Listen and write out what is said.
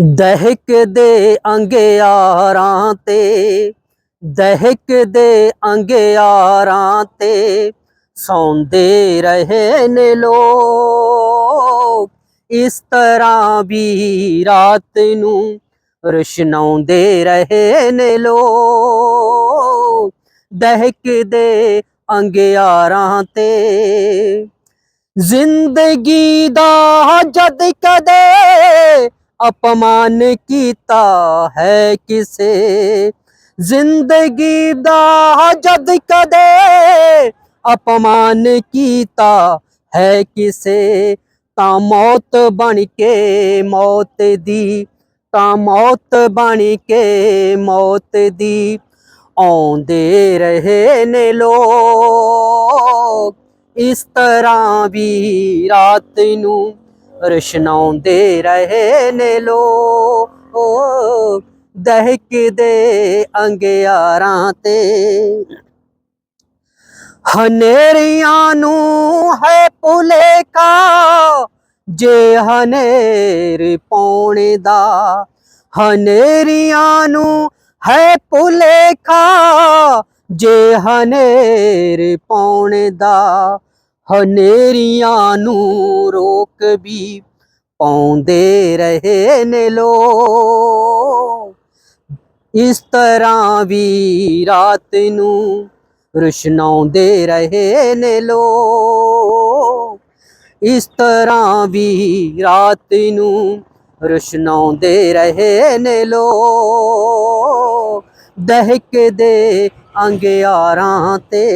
ਦਹਿਕਦੇ ਅੰਗਿਆਰਾਂ ਤੇ ਦਹਿਕਦੇ ਅੰਗਿਆਰਾਂ ਤੇ ਸੌਂਦੇ ਰਹੇ ਨੇ ਲੋਕ। ਇਸ ਤਰ੍ਹਾਂ ਵੀ ਰਾਤ ਨੂੰ ਰੁਸ਼ਨਾਉਂਦੇ ਰਹੇ ਨੇ ਲੋਕ। ਦਹਿਕਦੇ ਅੰਗਿਆਰਾਂ ਤੇ ਜ਼ਿੰਦਗੀ ਦਾ ਜਦ ਕਦੇ ਅਪਮਾਨ ਕੀਤਾ ਹੈ ਕਿਸੇ। ਜ਼ਿੰਦਗੀ ਦਾ ਜਦ ਕਦੇ ਅਪਮਾਨ ਕੀਤਾ ਹੈ ਕਿਸੇ। ਤਾਂ ਮੌਤ ਬਣ ਕੇ ਮੌਤ ਦੀ, ਤਾਂ ਮੌਤ ਬਣ ਕੇ ਮੌਤ ਦੀ ਆਉਂਦੇ ਰਹੇ ਨੇ ਲੋਕ। ਇਸ ਤਰ੍ਹਾਂ ਵੀ ਰਾਤ ਨੂੰ ਰਸ਼ਨਾਉਂਦੇ ਰਹੇ ਨੇ ਲੋਕ। ਦਹਿਕਦੇ ਅੰਗਿਆਰਾਂ ਤੇ ਹਨੇਰੀਆਂ ਨੂੰ ਹੈ ਭੁਲੇਖਾ। ਜੇ ਹਨੇਰ ਪਾਉਣੇ ਦਾ ਹਨੇਰੀਆਂ ਨੂੰ ਹੈ ਭੁਲੇਖਾ। ਜੇ ਹਨੇਰ ਪਾਉਣੇ ਦਾ ਹਨੇਰੀਆਂ ਨੂੰ ਰੋਕ ਵੀ ਪਾਉਂਦੇ ਰਹੇ ਨੇ ਲੋਕ। ਇਸ ਤਰ੍ਹਾਂ ਵੀ ਰਾਤ ਨੂੰ ਰੁਸ਼ਨਾਉਂਦੇ ਰਹੇ ਨੇ ਲੋ ਇਸ ਤਰ੍ਹਾਂ ਵੀ ਰਾਤ ਨੂੰ ਰੁਸ਼ਨਾਉਂਦੇ ਰਹੇ ਨੇ ਲੋ ਦਹਿਕ ਦੇ ਅੰਗਿਆਰਾਂ ਤੇ